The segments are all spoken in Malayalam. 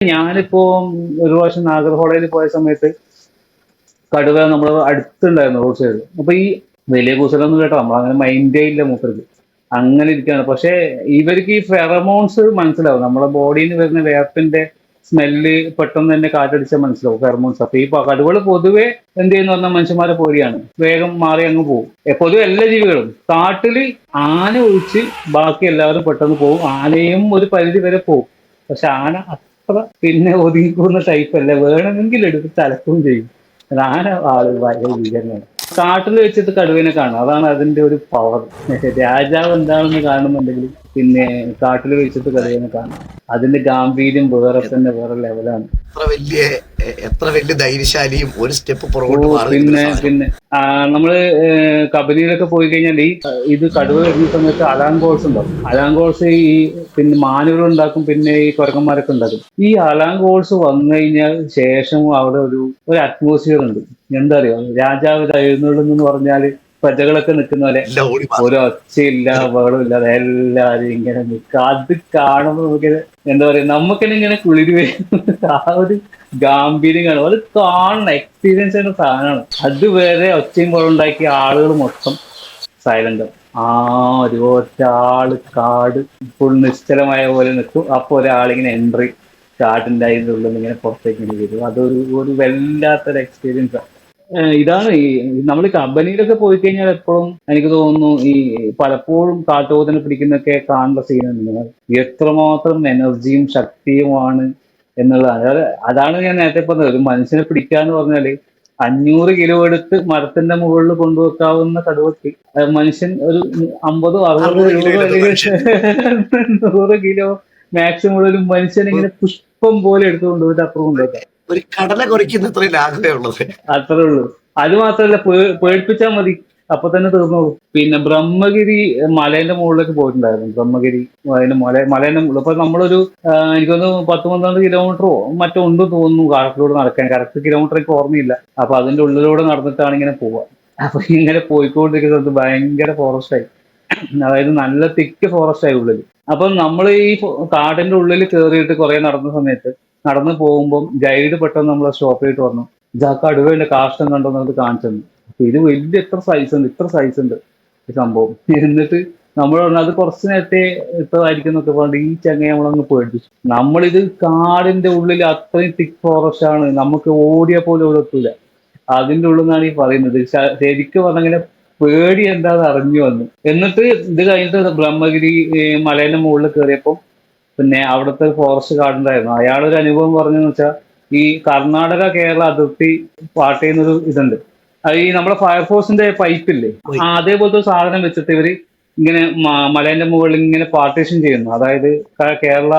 ഞാനിപ്പോ ഒരു പ്രാവശ്യം നാഗർഹോളയിൽ പോയ സമയത്ത് കടുവ നമ്മൾ അടുത്തുണ്ടായിരുന്നു റോഡ് സൈഡിൽ അപ്പൊ ഈ വലിയ കുസലൊന്നും കേട്ടോ നമ്മളങ്ങനെ മൈൻഡേ ഇല്ല മൂപ്പർക്ക്. അങ്ങനെ ഇരിക്കുകയാണ് പക്ഷെ ഇവർക്ക് ഈ ഫെറമോൺസ് മനസ്സിലാവും. നമ്മളെ ബോഡിയിൽ നിന്ന് വരുന്ന വേർപ്പിന്റെ സ്മെല്ല് പെട്ടെന്ന് തന്നെ കാറ്റടിച്ചാൽ മനസ്സിലാവും ഫെറമോൺസ് അപ്പൊ ഈ കടുവൾ പൊതുവെ എന്ത് ചെയ്യുന്ന പറഞ്ഞാൽ മനുഷ്യന്മാരെ പോലെയാണ്. വേഗം മാറി അങ്ങ് പോകും പൊതുവെ എല്ലാ ജീവികളും. കാട്ടിൽ ആന ഒഴിച്ച് ബാക്കി എല്ലാവരും പെട്ടെന്ന് പോകും ആനയും ഒരു പരിധി വരെ പോകും പക്ഷെ ആന അത്ര പിന്നെ ഒതുങ്ങിക്കുന്ന അല്ല? വേണമെങ്കിൽ എടുത്ത് തലക്കും ചെയ്യും. അതാണ് ആൾ ഭയങ്കര കാട്ടിൽ വെച്ചിട്ട് കടുവിനെ കാണും. അതാണ് അതിന്റെ ഒരു പവർ രാജാവ് എന്താണെന്ന് കാണുന്നുണ്ടെങ്കിൽ പിന്നെ കാട്ടിൽ വെച്ചിട്ട് കടുവിനെ കാണും. അതിന്റെ ഗാംഭീര്യം വേറെ തന്നെ വേറെ ലെവലാണ് വലിയ എത്ര വലിയ ധൈര്യശാലിയും ഒരു സ്റ്റെപ്പ് പുറകോട്ട് മാറി പിന്നെ പിന്നെ. നമ്മൾ കബനിയിലൊക്കെ പോയി കഴിഞ്ഞാൽ ഈ ഇത് കടുവ വരുന്ന സമയത്ത് അലാങ്കോഴ്സ് ഉണ്ടാവും. അലാങ്കോഴ്സ് ഈ പിന്നെ മാനുകൾ ഉണ്ടാക്കും പിന്നെ ഈ കുരങ്ങന്മാരൊക്കെ ഉണ്ടാക്കും. ഈ അലാങ്കോഴ്സ് വന്നു കഴിഞ്ഞാൽ ശേഷം അവിടെ ഒരു ഒരു അറ്റ്മോസ്ഫിയർ ഉണ്ട്. എന്താ അറിയോ? രാജാവ് എഴുന്നള്ളുന്നു പറഞ്ഞാൽ പ്രജകളൊക്കെ നിൽക്കുന്ന പോലെ. ഒരു ഒച്ചയില്ല ബഹളമില്ലാതെ എല്ലാരും ഇങ്ങനെ നിൽക്കുക. അത് കാണുമ്പോൾ നമുക്ക് എന്താ പറയാ നമുക്കെന്നെ ഇങ്ങനെ കുളിരി വരും ആ ഒരു ഗാംഭീര്യം കാണും. അത് കാണണം എക്സ്പീരിയൻസ് ചെയ്യുന്ന സാധനമാണ്. അതുവരെ ഒച്ചയും ബഹളം ഉണ്ടാക്കിയ ആളുകൾ മൊത്തം സൈലന്റ് ആ ഒരു ഒറ്റാൾ കാട് ഫുൾ നിശ്ചലമായ പോലെ നിൽക്കും. അപ്പൊ ഒരാളിങ്ങനെ എൻട്രി കാട്ടിന്റെ അതിന്റെ ഉള്ളിൽ ഇങ്ങനെ പുറത്തേക്ക് ഇങ്ങനെ വരും. അതൊരു ഒരു വല്ലാത്തൊരു എക്സ്പീരിയൻസ് ആണ്. ഏഹ് ഇതാണ് ഈ നമ്മൾ കമ്പനിയിലൊക്കെ പോയി കഴിഞ്ഞാൽ എപ്പോഴും എനിക്ക് തോന്നുന്നു ഈ പലപ്പോഴും കാട്ടുപോത്തിനെ പിടിക്കുന്നൊക്കെ കാണുന്ന സീനുണ്ട് എത്രമാത്രം എനർജിയും ശക്തിയുമാണ് എന്നുള്ളതാണ് അതായത് അതാണ് ഞാൻ നേരത്തെ പറഞ്ഞത്. ഒരു മനുഷ്യനെ പിടിക്കാന്ന് പറഞ്ഞാൽ അഞ്ഞൂറ് കിലോ എടുത്ത് മരത്തിന്റെ മുകളിൽ കൊണ്ടുവെക്കാവുന്ന കടുവക്ക് മനുഷ്യൻ ഒരു അമ്പതോ അറുപതോ എഴുപതോ നൂറ് കിലോ മാക്സിമം ഒരു മനുഷ്യൻ ഇങ്ങനെ പുഷ്പം പോലെ എടുത്തുകൊണ്ട് പോയിട്ട് അപ്പുറം കൊണ്ടുവെക്കാം ഒരു കടല കുറയ്ക്കുന്ന ഇത്രയും ലാഘവേ ഉള്ളത്. അത്രേ ഉള്ളൂ. അത് മാത്രല്ല പേടിപ്പിച്ചാൽ മതി. അപ്പൊ തന്നെ തീർന്നോളൂ. പിന്നെ ബ്രഹ്മഗിരി മലേന്റെ മുകളിലേക്ക് പോയിട്ടുണ്ടായിരുന്നു. ബ്രഹ്മഗിരി അതിന്റെ മല മലേന്റെ മുകളിൽ. അപ്പൊ നമ്മളൊരു എനിക്ക് എനിക്കൊന്ന് പത്ത് പന്ത്രണ്ട് കിലോമീറ്ററോ മറ്റോ ഉണ്ട് തോന്നുന്നു കാട്ടിലൂടെ നടക്കാൻ. കറക്റ്റ് കിലോമീറ്റർ എനിക്ക് ഓർമ്മയില്ല. അപ്പൊ അതിന്റെ ഉള്ളിലൂടെ നടന്നിട്ടാണ് ഇങ്ങനെ പോവുക അപ്പൊ ഇങ്ങനെ പോയിക്കൊണ്ടിരിക്കുന്നത് ഭയങ്കര ഫോറസ്റ്റ് ആയി. അതായത് നല്ല തിക്ക് ഫോറസ്റ്റ് ആയി ഉള്ളിൽ അപ്പൊ നമ്മൾ ഈ കാടിന്റെ ഉള്ളിൽ കയറിയിട്ട് കുറെ നടന്ന സമയത്ത് നടന്നു പോകുമ്പോൾ ഗൈഡ് പെട്ടെന്ന് നമ്മളെ സ്റ്റോപ്പ് ചെയ്തിട്ട് പറഞ്ഞു കടുവയുടെ കാഷ്ടം കണ്ടോ എന്നത് കാണിച്ചു തന്നു അപ്പൊ ഇത് വലിയ എത്ര സൈസ് ഉണ്ട് ഇത്ര സൈസ് ഉണ്ട് ഈ സംഭവം. എന്നിട്ട് നമ്മൾ പറഞ്ഞു അത് കുറച്ച് നേരത്തെ ഇട്ടതായിരിക്കും എന്നൊക്കെ പറഞ്ഞിട്ട് ഈ ചങ്ങയെ നമ്മളങ്ങ് പേടിച്ചു നമ്മളിത് കാടിന്റെ ഉള്ളിൽ അത്രയും തിക് ഫോറസ്റ്റ് ആണ് നമുക്ക് ഓടിയ പോലെ എത്തൂല. അതിന്റെ ഉള്ളിൽ നിന്നാണ് ഈ പറയുന്നത്. ശരിക്കും പറഞ്ഞങ്ങനെ പേടി എന്താന്ന് അറിഞ്ഞു വന്നു. എന്നിട്ട് ഇത് കഴിഞ്ഞിട്ട് ബ്രഹ്മഗിരി മലേന്റെ മുകളിൽ കയറിയപ്പോൾ പിന്നെ അവിടുത്തെ ഫോറസ്റ്റ് ഗാർഡ് ഉണ്ടായിരുന്നു. അയാളൊരു അനുഭവം പറഞ്ഞെന്ന് വെച്ചാൽ ഈ കർണാടക കേരള അതിർത്തി പാട്ട് ചെയ്യുന്നൊരു ഇതുണ്ട്. അത് ഈ നമ്മുടെ ഫയർഫോഴ്സിന്റെ പൈപ്പില്ലേ ആ അതേപോലത്തെ ഒരു സാധനം വെച്ചിട്ട് ഇവർ ഇങ്ങനെ മലേന്റെ മുകളിൽ ഇങ്ങനെ പാർട്ടീഷൻ ചെയ്യുന്നു. അതായത് കേരള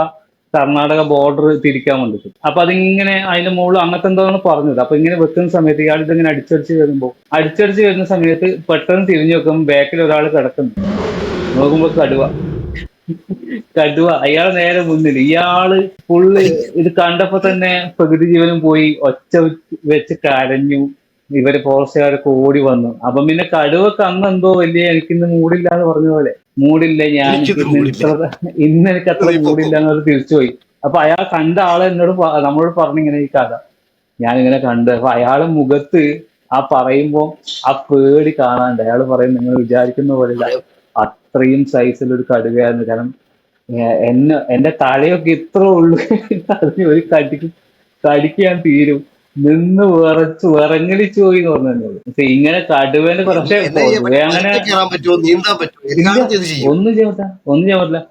കർണാടക ബോർഡർ തിരിക്കാൻ വേണ്ടിട്ട് അപ്പൊ അതിങ്ങനെ അതിന്റെ മുകളിൽ അങ്ങനത്തെ എന്താണ് പറഞ്ഞത്. അപ്പൊ ഇങ്ങനെ വെക്കുന്ന സമയത്ത് ഇയാൾ ഇതിങ്ങനെ അടിച്ചടിച്ച് വരുമ്പോൾ അടിച്ചടിച്ച് വരുന്ന സമയത്ത് പെട്ടെന്ന് തിരിഞ്ഞു നോക്കുമ്പോൾ ബാക്കിൽ ഒരാൾ കിടക്കുന്നു. നോക്കുമ്പോൾ കടുവ. കടുവ. അയാൾ നേരെ മുന്നിൽ. ഇയാൾ ഫുള്ള് ഇത് കണ്ടപ്പോ തന്നെ പ്രകൃതി ജീവനും പോയി. ഒച്ച വെച്ച് കരഞ്ഞു. ഇവർ ഫോറസ്റ്റുകാരൊക്കെ ഓടി വന്നു. അപ്പൊ പിന്നെ കടുവക്ക് അന്ന് എന്തോ വലിയ എനിക്കിന്ന് മൂടില്ല എന്ന് പറഞ്ഞ പോലെ. മൂടില്ല ഞാൻ? ഇന്ന് എനിക്ക് അത്ര മൂടില്ല എന്നൊരു തിരിച്ചുപോയി അപ്പൊ അയാൾ കണ്ട ആൾ എന്നോട് നമ്മളോട് പറഞ്ഞിങ്ങനെ ഈ കഥ. ഞാനിങ്ങനെ കണ്ട്. അപ്പൊ അയാളെ മുഖത്ത് ആ പറയുമ്പോ ആ പേടി കാണാണ്ട്. അയാൾ പറയും നിങ്ങൾ വിചാരിക്കുന്ന പോലെ അത്രയും സൈസിൽ ഒരു കടുകയായിരുന്നു. കാരണം എന്നെ എന്റെ തലയൊക്കെ ഇത്ര ഉള്ളു. അതിന് ഒരു കടിക്ക് കടിക്ക് ഞാൻ തീരും. നിന്ന് വിറച്ച് വിറങ്ങലിച്ചു പോയി എന്ന് പറഞ്ഞു പക്ഷെ ഇങ്ങനെ കടുവേനെ പൊതുവെ അങ്ങനെ ഒന്നും ചെയ്യാൻ പറ്റില്ല. ഒന്നും ചെയ്യാൻ പറ്റില്ല.